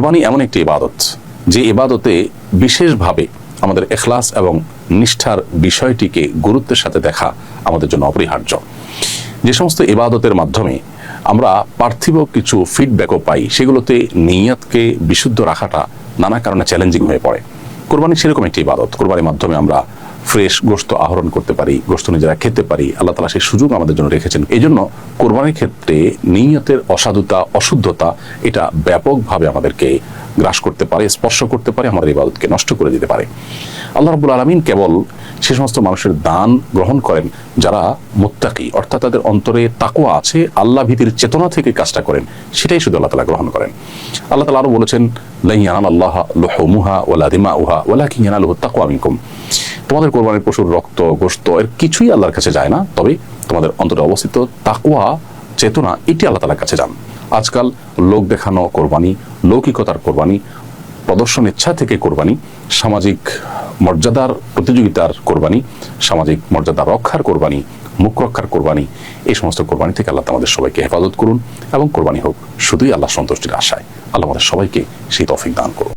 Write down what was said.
কোরবানি এমন একটি ইবাদত, যে ইবাদতে বিশেষভাবে আমাদের এখলাস এবং নিষ্ঠার বিষয়টিকে গুরুত্বের সাথে দেখা আমাদের জন্য অপরিহার্য। যে সমস্ত ইবাদতের মাধ্যমে আমরা পার্থিব কিছু ফিডব্যাকও পাই, সেগুলোতে নিয়াতকে বিশুদ্ধ রাখাটা নানা কারণে চ্যালেঞ্জিং হয়ে পড়ে। কোরবানি সেরকম একটি ইবাদত। কোরবানির মাধ্যমে আমরা ফ্রেশ গোস্ত আহরণ করতে পারি গোস্ত নিজেরা খেতে পারি, আল্লাহ তালা সেই সুযোগ আমাদের জন্য রেখেছেন। এই জন্য কোরবানির ক্ষেত্রে নিয়তের অসাধুতা, অশুদ্ধতা, এটা ব্যাপকভাবে আমাদেরকে গ্রাস করতে পারে, স্পর্শ করতে পারে, আমাদের ইবাদতকে নষ্ট করে দিতে পারে। আল্লাহ রবুল আলমিন কেবল সে সমস্ত মানুষের দান গ্রহণ করেন যারা মুত্তাকি, অর্থাৎ তাদের অন্তরে তাকুয়া আছে, আল্লাহ ভীতির চেতনা থেকে কাজটা করেন, সেটাই শুধু আল্লাহ তালা গ্রহণ করেন। আল্লাহ তালা আরও বলেছেন লাইয়ান আল্লাহ লোহমুহা ওলা দিমা উহা ওলা কি ইয়ানালুহ তাকুয়া মিনকুম। তোমাদের কোরবানির পশুর রক্ত গোস্ত এর কিছুই আল্লাহর কাছে যায় না। তবে তোমাদের অন্তরে অবস্থিত তাকুয়া চেতনা, এটি আল্লাহ তালার কাছে যান। আজকাল লোক দেখানো কোরবানি, লৌকিকতার কোরবানি, প্রদর্শন ইচ্ছা থেকে কোরবানি, সামাজিক মর্যাদার প্রতিযোগিতার কোরবানি, সামাজিক মর্যাদা রক্ষার কোরবানি, মুখ রক্ষার কোরবানি, এই সমস্ত কোরবানি থেকে আল্লাহ আমাদের সবাইকে হেফাজত করুন এবং কোরবানি হোক, শুধুই আল্লাহ সন্তুষ্টির আশায়। আল্লাহ আমাদের সবাইকে সেই তফিক দান করুন।